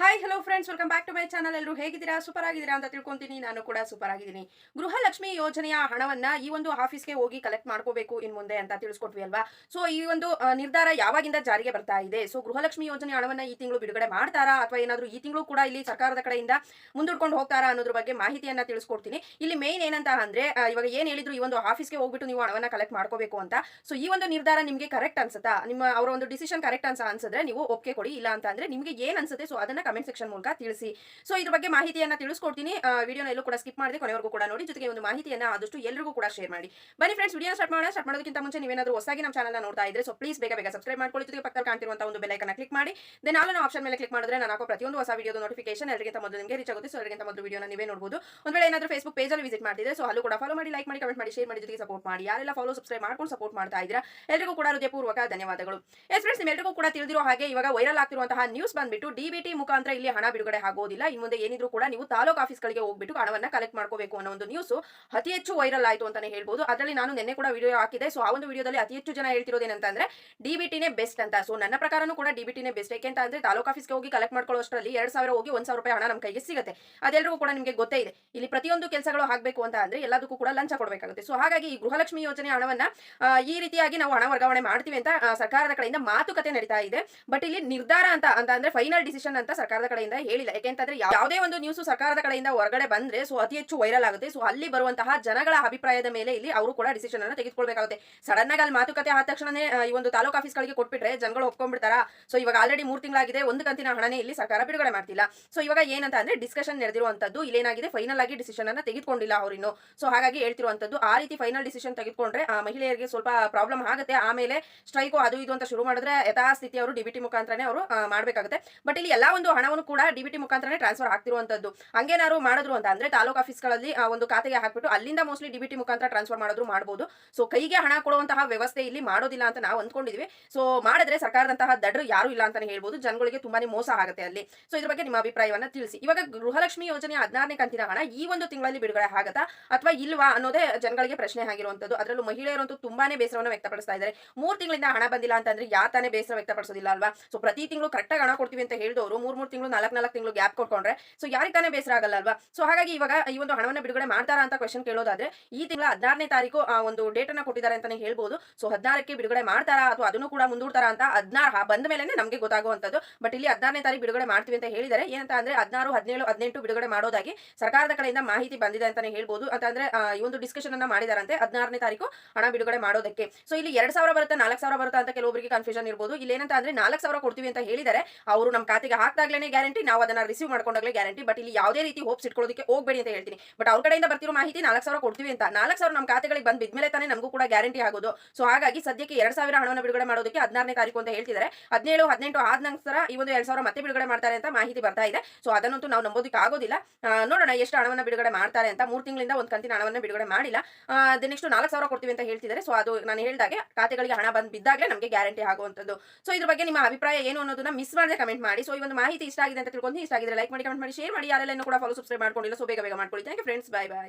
Hi hello friends welcome back to my channel ಎಲ್ಲರೂ ಹೇಗಿದ್ದೀರಾ? Super ಆಗಿದ್ದೀರಾ ಅಂತ ತಿಳ್ಕೊಂತೀನಿ. ನಾನು ಕೂಡ ಸೂಪರ್ ಆಗಿದ್ದೀನಿ. ಗೃಹಲಕ್ಷ್ಮಿ ಯೋಜನೆಯ ಹಣವನ್ನ ಈ ಒಂದು ಆಫೀಸ್ಗೆ ಹೋಗಿ ಕಲೆಕ್ಟ್ ಮಾಡ್ಕೋಬೇಕು ಇನ್ ಮುಂದೆ ಅಂತ ತಿಳಿಸ್ಕೊಟ್ವಿ ಅಲ್ವಾ? ಸೊ ಈ ಒಂದು ನಿರ್ಧಾರ ಯಾವಾಗಿಂದ ಜಾರಿಗೆ ಬರ್ತಾ ಇದೆ? ಸೊ ಗೃಹಲಕ್ಷ್ಮಿ ಯೋಜನೆ ಹಣವನ್ನ ಈ ತಿಂಗಳು ಬಿಡುಗಡೆ ಮಾಡ್ತಾರಾ? ಅಥವಾ ಏನಾದರೂ ಈ ತಿಂಗಳು ಕೂಡ ಇಲ್ಲಿ ಸರ್ಕಾರದ ಕಡೆಯಿಂದ ಮುಂದೂಡ್ಕೊಂಡು ಹೋಗ್ತಾರಾ ಅನ್ನೋದ್ರ ಬಗ್ಗೆ ಮಾಹಿತಿಯನ್ನ ತಿಳಿಸ್ಕೊಡ್ತೀನಿ. ಇಲ್ಲಿ ಮೇನ್ ಏನಂತ ಅಂದ್ರೆ ಇವಾಗ ಏನ್ ಹೇಳಿದ್ರು ಈ ಒಂದು ಆಫೀಸ್ಗೆ ಹೋಗ್ಬಿಟ್ಟು ನೀವು ಹಣವನ್ನ ಕಲೆಕ್ಟ್ ಮಾಡ್ಕೋಬೇಕು ಅಂತ. ಸೊ ಈ ಒಂದು ನಿರ್ಧಾರ ನಿಮಗೆ ಕರೆಕ್ಟ್ ಅನ್ಸುತ್ತಾ? ನಿಮ್ಮ, ಅವರ ಒಂದು ಡಿಸಿಷನ್ ಕರೆಕ್ಟ್ ಅನ್ಸ, ಅನ್ಸಿದ್ರೆ ನೀವು ಒಪ್ಪಿಗೆ ಕೊಡಿ. ಇಲ್ಲ ಅಂತ ಅಂದ್ರೆ ನಿಮಗೆ ಏನ್ ಅನ್ಸುತ್ತೆ? ಸೊ ಅದನ್ನ ಕಮೆಂಟ್ ಸೆಕ್ಷನ್ ಮೂಲಕ ತಿಳಿಸಿ. ಸೊ ಇದ್ರ ಬಗ್ಗೆ ಮಾಹಿತಿಯನ್ನ ತಿಳಿಸ್ಕೊಡ್ತೀನಿ. ವಿಡಿಯೋನ ಎಲ್ಲೂ ಕೂಡ ಸ್ಕಿಪ್ ಮಾಡಿದೆ, ಕೊನೆವರೆಗೂ ಕೂಡ ನೋಡಿ. ಜೊತೆಗೆ ಒಂದು ಮಾಹಿತಿಯನ್ನ ಆದಷ್ಟು ಎಲ್ಲರಿಗೂ ಕೂಡ ಶೇರ್ ಮಾಡಿ. ಬನ್ನಿ ಫ್ರೆಂಡ್ಸ್ ವಿಡಿಯೋ ಸ್ಟಾರ್ಟ್ ಮಾಡೋಣ. ಸ್ಟಾರ್ಟ್ ಮಾಡೋದಕ್ಕಿಂತ ಮುಂಚೆ ನೀವೇನಾದ್ರೂ ಹೊಸಾಗಿ ನಮ್ಮ ಚಾನಲ್ ನೋಡ್ತಾ ಇದ್ರೆ ಸೊ ಪ್ಲೀಸ್ ಬೇಗ ಬೇಗ ಸಬ್ಸ್ಕ್ರೈಬ್ ಮಾಡ್ಕೊಳ್ಳಿ. ಜೊತೆಗೆ ಪಕ್ಕದಲ್ಲಿ ಕಾಣ್ತಿರುವಂತಹ ಒಂದು ಬೆಲೈಕನ್ನ ಕ್ಲಿಕ್ ಮಾಡಿ. ದೆನ್ ಆಲ್ ಆಪ್ಷನ್ ಮೇಲೆ ಕ್ಲಿಕ್ ಮಾಡಿದ್ರೆ ನಾನು ಹಾಕೋ ಪ್ರತಿಯೊಂದು ಹೊಸ ವಿಡಿಯೋ ನೋಟಿಫಿಕೇಶನ್ ಎಲ್ಲರಿಗಿಂತ ಮೊದಲು ನಿಮಗೆ ರೀಚ್ ಆಗುತ್ತೆ. ಸೊ ಎಲ್ಲರಿಗಿಂತ ಮೊದಲು ವಿಡಿಯೋನ ನೀವೇ ನೋಡಬಹುದು ಒಂದು ವೇಳೆ ಏನಾದರೂ ಫೇಸ್ಬುಕ್ ಪೇಜಲ್ಲಿ ವಿಸಿಟ್ ಮಾಡ್ತಿದ್ರೆ ಸೊ ಅಲ್ಲೂ ಕೂಡ ಫಾಲೋ ಮಾಡಿ ಲೈಕ್ ಮಾಡಿ ಕಮೆಂಟ್ ಮಾಡಿ ಶೇರ್ ಮಾಡಿ, ಜೊತೆಗೆ ಸಪೋರ್ಟ್ ಮಾಡಿ. ಯಾರೆಲ್ಲ ಫಾಲೋ ಸಬ್ಸ್ಕ್ರೈಬ್ ಮಾಡ್ಕೊಂಡು ಸಪೋರ್ಟ್ ಮಾಡ್ತಾ ಇದ್ದೀರಾ ಎಲ್ಲರಿಗೂ ಕೂಡ ಹೃದಯಪೂರ್ವಕ ಧನ್ಯವಾದಗಳು. ಎಸ್ ಫ್ರೆಂಡ್ಸ್ ನಿಮ್ಮೆಲ್ಲರಿಗೂ ಕೂಡ ತಿಳಿದಿರೋ ಹಾಗೆ ಇವಾಗ ವೈರಲ್ ಆಗ್ತಿರುವಂತಹ ನ್ಯೂಸ್ ಬಂದ್ಬಿಟ್ಟು ಡಿಬಿಟಿ ಮುಖಾಂತರ ಇಲ್ಲಿ ಹಣ ಬಿಡುಗಡೆ ಆಗೋದಿಲ್ಲ. ಇನ್ನು ಮುಂದೆ ಏನಿದ್ರು ಕೂಡ ನೀವು ತಾಲೂಕು ಆಫೀಸ್ಗಳಿಗೆ ಹೋಗ್ಬಿಟ್ಟು ಹಣವನ್ನ ಕಲೆಕ್ಟ್ ಮಾಡ್ಕೋಬೇಕು ಅನ್ನೋ ಒಂದು ನ್ಯೂಸ್ ಅತಿ ಹೆಚ್ಚು ವೈರಲ್ ಆಯಿತು ಅಂತಾನೆ ಹೇಳ್ಬೋದು. ಅದರಲ್ಲಿ ನಾನು ನಿನ್ನೆ ಕೂಡ ವಿಡಿಯೋ ಹಾಕಿದೆ ಸೊ ಆ ಒಂದು ವಿಡಿಯೋದಲ್ಲಿ ಅತಿ ಹೆಚ್ಚು ಜನ ಹೇಳ್ತಿರೋದೇನಂತಂದ್ರೆ ಡಿಬಿಟಿನೇ ಬೆಸ್ಟ್ ಅಂತ. ಸೊ ನನ್ನ ಪ್ರಕಾರನೂ ಕೂಡ ಡಿಬಿಟಿನೇ ಬೆಸ್ಟ್ ಯಾಕೆ ಅಂತ ಅಂದ್ರೆ, ತಾಲೂಕು ಆಫೀಸ್ಗೆ ಹೋಗಿ ಕಲೆಕ್ಟ್ ಮಾಡ್ಕೊಳ್ಳೋಷ್ಟರಲ್ಲಿ ಎರಡು ಸಾವಿರ ಹೋಗಿ ಒಂದು ಸಾವಿರ ರೂಪಾಯಿ ಹಣ ನಮ್ಮ ಕೈಗೆ ಸಿಗುತ್ತೆ. ಅದೆಲ್ಲರಿಗೂ ಕೂಡ ನಿಮಗೆ ಗೊತ್ತೇ ಇದೆ. ಇಲ್ಲಿ ಪ್ರತಿಯೊಂದು ಕೆಲಸಗಳು ಆಗಬೇಕು ಅಂತ ಅಂದ್ರೆ ಎಲ್ಲದಕ್ಕೂ ಕೂಡ ಲಂಚ ಕೊಡಬೇಕಾಗುತ್ತೆ. ಸೊ ಹಾಗಾಗಿ ಈ ಗೃಹಲಕ್ಷ್ಮಿ ಯೋಜನೆ ಹಣವನ್ನ ಈ ರೀತಿಯಾಗಿ ನಾವು ಹಣ ವರ್ಗಾವಣೆ ಮಾಡ್ತೀವಿ ಅಂತ ಸರ್ಕಾರದ ಕಡೆಯಿಂದ ಮಾತುಕತೆ ನಡೀತಾ ಇದೆ. ಬಟ್ ಇಲ್ಲಿ ನಿರ್ಧಾರ ಅಂತ ಅಂತ ಅಂದ್ರೆ ಫೈನಲ್ ಡಿಸಿಷನ್ ಅಂತ ಸರ್ಕಾರದ ಕಡೆಯಿಂದ ಹೇಳಿಲ್ಲ. ಯಾಕೆಂತಂದ್ರೆ ಯಾವುದೇ ಒಂದು ನ್ಯೂಸ್ ಸರ್ಕಾರದ ಕಡೆಯಿಂದ ಹೊರಗಡೆ ಬಂದ್ರೆ ಸೊ ಅತಿ ಹೆಚ್ಚು ವೈರಲ್ ಆಗುತ್ತೆ. ಸೊ ಅಲ್ಲಿ ಬರುವಂತಹ ಜನಗಳ ಅಭಿಪ್ರಾಯದ ಮೇಲೆ ಇಲ್ಲಿ ಅವರು ಕೂಡ ಡಿಸಿಷನ್ ಅನ್ನು ತೆಗೆದುಕೊಳ್ಬೇಕಾಗುತ್ತೆ. ಸಡನ್ ಆಗಿ ಅಲ್ಲಿ ಮಾತುಕತೆ ಆದ ತಕ್ಷಣನೇ ಈ ಒಂದು ತಾಲೂಕು ಆಫೀಸ್ಗಳಿಗೆ ಕೊಟ್ಬಿಟ್ರೆ ಜನಗಳು ಒಪ್ಕೊಂಡ್ಬಿಡ್ತಾರ? ಸೊ ಇವಾಗ ಆಲ್ರೆಡಿ ಮೂರು ತಿಂಗಳಾಗಿದೆ, ಒಂದು ಕಂತಿನ ಹಣನೇ ಇಲ್ಲಿ ಸರ್ಕಾರ ಬಿಡುಗಡೆ ಮಾಡ್ತಿಲ್ಲ. ಸೊ ಇವಾಗ ಏನಂತ ಅಂದ್ರೆ ಡಿಸ್ಕಷನ್ ನಡೆದಿರುವಂತದ್ದು ಇಲ್ಲೇನಾಗಿದೆ? ಫೈನಲ್ ಆಗಿ ಡಿಸಿಷನ್ ಅನ್ನ ತೆಗೆದುಕೊಂಡಿಲ್ಲ ಅವರಿನ್ನು ಸೊ ಹಾಗಾಗಿ ಹೇಳ್ತಿರುವಂತದ್ದು ಆ ರೀತಿ ಫೈನಲ್ ಡಿಸಿಷನ್ ತೆಗೆದುಕೊಂಡ್ರೆ ಮಹಿಳೆಯರಿಗೆ ಸ್ವಲ್ಪ ಪ್ರಾಬ್ಲಮ್ ಆಗುತ್ತೆ. ಆಮೇಲೆ ಸ್ಟ್ರೈಕು ಅದು ಇದು ಅಂತ ಶುರು ಮಾಡಿದ್ರೆ ಯಥಾಸ್ಥಿತಿ ಅವರು ಡಿಬಿಟಿ ಮುಖಾಂತರನೇ ಅವರು ಮಾಡಬೇಕಾಗುತ್ತೆ. ಬಟ್ ಇಲ್ಲಿ ಎಲ್ಲಾ ಒಂದು ಹಣವನ್ನು ಕೂಡ ಡಿಬಿಟಿ ಮುಖಾಂತರನೇ ಟ್ರಾನ್ಸ್ಫರ್ ಆಗ್ತಿರುವಂತದ್ದು. ಹಂಗೇನಾದ್ರು ಮಾಡಿದ್ರು ಅಂತ ಅಂದ್ರೆ ತಾಲೂಕು ಆಫೀಸ್ಗಳಲ್ಲಿ, ಆ, ಒಂದು ಖಾತೆಗೆ ಹಾಕ್ಬಿಟ್ಟು ಅಲ್ಲಿಂದ ಮೋಸ್ಟ್ಲಿ ಡಿಬಿಟಿ ಮುಖಾಂತರ ಟ್ರಾನ್ಸ್ಫರ್ ಮಾಡಿದ್ರು ಮಾಡಬಹುದು ಸೊ ಕೈಗೆ ಹಣ ಕೊಡುವಂತಹ ವ್ಯವಸ್ಥೆ ಇಲ್ಲಿ ಮಾಡೋದಿಲ್ಲ ಅಂತ ನಾವು ಅಂದ್ಕೊಂಡಿದ್ವಿ. ಸೊ ಮಾಡಿದ್ರೆ ಸರ್ಕಾರದಂತಹ ದಡ್ರು ಯಾರು ಇಲ್ಲ ಅಂತಾನೆ ಹೇಳ್ಬೋದು. ಜನಗಳಿಗೆ ತುಂಬಾನೇ ಮೋಸ ಆಗುತ್ತೆ ಅಲ್ಲಿ. ಸೊ ಇದ್ರ ಬಗ್ಗೆ ನಿಮ್ಮ ಅಭಿಪ್ರಾಯವನ್ನ ತಿಳಿಸಿ. ಇವಾಗ ಗೃಹಲಕ್ಷ್ಮಿ ಯೋಜನೆ ಹದಿನಾರನೇ ಕಂತಿನ ಹಣ ಈ ಒಂದು ತಿಂಗಳಲ್ಲಿ ಬಿಡುಗಡೆ ಆಗತ್ತಾ ಅಥವಾ ಇಲ್ವಾ ಅನ್ನೋದೇ ಜನಗಳಿಗೆ ಪ್ರಶ್ನೆ ಆಗಿರುವಂತದ್ದು. ಅದರಲ್ಲೂ ಮಹಿಳೆಯರಂತೂ ತುಂಬಾನೇ ಬೇಸರವನ್ನು ವ್ಯಕ್ತಪಡಿಸ್ತಾ ಇದ್ದಾರೆ. ಮೂರ್ ತಿಂಗಳಿಂದ ಹಣ ಬಂದಿಲ್ಲ ಅಂತಂದ್ರೆ ಯಾ ತಾನೇ ಬೇಸರ ವ್ಯಕ್ತಪಡಿಸೋದಿಲ್ಲ ಅಲ್ವಾ? ಸೊ ಪ್ರತಿ ತಿಂಗಳು ಕರೆಕ್ಟಾಗಿ ಹಣ ಕೊಡ್ತೀವಿ ಅಂತ ಹೇಳಿದವರು ಮೂರ್ ಮೂರ್ ತಿಂಗಳು, ನಾಲ್ಕು ನಾಲ್ಕು ತಿಂಗಳು ಗ್ಯಾಪ್ ಕೊಟ್ಕೊಂಡ್ರೆ ಸೊ ಯಾರಿಗೆ ತಾನೇ ಬೇಸರ ಆಗಲ್ಲ ಅಲ್ವಾ? ಸೊ ಹಾಗಾಗಿ ಇವಾಗ ಈ ಒಂದು ಹಣವನ್ನು ಬಿಡುಗಡೆ ಮಾಡ್ತಾರಾ ಅಂತ ಕ್ವಶನ್ ಕೇಳೋದಾದ್ರೆ, ಈ ತಿಂಗಳ ಹದಿನಾರನೇ ತಾರೀಕು, ಆ ಒಂದು ಡೇಟ್ ಅನ್ನ ಕೊಟ್ಟಿದ್ದಾರೆ ಅಂತಾನೆ ಹೇಳ್ಬೋದು. ಸೊ ಹದಿನಾರಕ್ಕೆ ಬಿಡುಗಡೆ ಮಾಡ್ತಾರಾ ಅಥವಾ ಅದನ್ನು ಕೂಡ ಮುಂದೂಡ್ತಾರಾ ಅಂತ ಹದಿನಾರು ಬಂದ ಮೇಲೆ ನಮಗೆ ಗೊತ್ತಾಗುವಂಥದ್ದು. ಬಟ್ ಇಲ್ಲಿ ಹದಿನಾರನೇ ತಾರೀಕು ಬಿಡುಗಡೆ ಮಾಡ್ತೀವಿ ಅಂತ ಹೇಳಿದ್ದಾರೆ ಏನಂತ ಅಂದ್ರೆ ಹದಿನಾರು, ಹದಿನೇಳು, ಹದಿನೆಂಟು ಬಿಡುಗಡೆ ಮಾಡೋದಾಗಿ ಸರ್ಕಾರದ ಕಡೆಯಿಂದ ಮಾಹಿತಿ ಬಂದಿದೆ ಅಂತಾನೆ ಹೇಳ್ಬೋದು. ಅಂತ ಅಂದ್ರೆ ಈ ಒಂದು ಡಿಸ್ಕಷನ್ ಅನ್ನ ಮಾಡಿದಾರಂತೆ ಹದಿನಾರನೇ ತಾರೀಕು ಹಣ ಬಿಡುಗಡೆ ಮಾಡೋದಕ್ಕೆ. ಸೊ ಇಲ್ಲಿ ಎರಡ್ ಸಾವಿರ ಬರುತ್ತಾ, ನಾಲ್ಕು ಸಾವಿರ ಬರುತ್ತಾ ಅಂತ ಕೆಲವೊಬ್ಬರಿಗೆ ಕನ್ಫ್ಯೂಷನ್ ಇರ್ಬೋದು. ಇಲ್ಲಿ ಏನಂತ ಅಂದ್ರೆ ನಾಲ್ಕು ಸಾವಿರ ಕೊಡ್ತೀವಿ ಅಂತ ಹೇಳಿದ್ದಾರೆ ಅವರು ನಮ್ಮ ಖಾತೆಗೆ ಹಾಕ್ದಾಗ್ಲೇ ಗ್ಯಾರಂಟಿ ನಾವು ಅದನ್ನ ರಿಸೀವ್ ಮಾಡ್ಕೊಂಡಾಗಲೇ ಗ್ಯಾರಂಟಿ ಬಟ್ ಇಲ್ಲಿ ಯಾವುದೇ ರೀತಿ ಹೋಪ್ಸ್ ಇಟ್ಕೊಳ್ಳೋದಕ್ಕೆ ಹೋಗಬೇಡಿ ಅಂತ ಹೇಳ್ತೀನಿ. ಬಟ್ ಅವ್ರ ಕಡೆಯಿಂದ ಬರ್ತಿರೋ ಮಾಹಿತಿ ನಾಲ್ಕು ಸಾವಿರ ಕೊಡ್ತೀವಿ ಅಂತ. ನಾಲ್ಕು ಸಾವಿರ ನಮ್ಮ ಖಾತೆಗಳಿಗೆ ಬಂದ್ ಬಿದ್ಮೇಲೆ ತಾನೇ ನಮಗೂ ಕೂಡ ಗ್ಯಾರಂಟಿ ಆಗೋದು. ಸೊ ಹಾಗಾಗಿ ಸದ್ಯಕ್ಕೆ ಎರಡು ಸಾವಿರ ಹಣವನ್ನು ಬಿಡುಗಡೆ ಮಾಡೋದಕ್ಕೆ ಹದಿನಾರನೇ ತಾರೀಕು ಅಂತ ಹೇಳ್ತಿದ್ದಾರೆ ಹದಿನೇಳು, ಹದಿನೆಂಟು ಆದ ನಂತರ ಈ ಒಂದು ಎರಡ್ ಸಾವಿರ ಮತ್ತೆ ಬಿಡುಗಡೆ ಮಾಡ್ತಾರೆ ಅಂತ ಮಾಹಿತಿ ಬರ್ತಾ ಇದೆ. ಸೊ ಅದನ್ನಂತೂ ನಾವು ನಂಬೋದಕ್ಕೆ ಆಗೋದಿಲ್ಲ. ನೋಡೋಣ ಎಷ್ಟು ಹಣವನ್ನು ಬಿಡುಗಡೆ ಮಾಡ್ತಾರೆ ಅಂತ. ಮೂರು ತಿಂಗಳಿಂದ ಒಂದು ಕಂತಿನ ಹಣವನ್ನು ಬಿಡುಗಡೆ ಮಾಡಿಲ್ಲ. ನೆಕ್ಸ್ಟ್ ನಾಲ್ಕು ಸಾವಿರ ಕೊಡ್ತೀವಿ ಅಂತ ಹೇಳ್ತಿದ್ದಾರೆ ಸೊ ಅದು ನಾನು ಹೇಳಿದಾಗೆ ಖಾತೆಗಳಿಗೆ ಹಣ ಬಂದು ಬಿದ್ದಾಗಲೇ ನಮಗೆ ಗ್ಯಾರಂಟಿ ಆಗುವಂಥದ್ದು. ಸೊ ಇದ್ರ ಬಗ್ಗೆ ನಿಮ್ಮ ಅಭಿಪ್ರಾಯ ಏನು ಅನ್ನೋದನ್ನ ಮಿಸ್ ಮಾಡದೆ ಕಮೆಂಟ್ ಮಾಡಿ. ಸೊ ಈ ಒಂದು ಮಾಹಿತಿ ಇಷ್ಟ ಆಗಿದೆ ಅಂತ ತಿಳ್ಕೊಂಡು ಇಷ್ಟ ಆಗಿದ್ರೆ ಲೈಕ್ ಮಾಡಿ ಕಮೆಂಟ್ ಮಾಡಿ ಶೇರ್ ಮಾಡಿ. ಯಾರೆಲ್ಲ ಕೂಡ ಫಾಲೋ ಸಬ್ಸ್ಕ್ರೈಬ್ ಮಾಡ್ಕೊಂಡಿಲ್ಲ ಸೊ ಬೇಗ ಬೇಗ ಮಾಡ್ಕೊಳ್ಳಿ. Thank you friends bye bye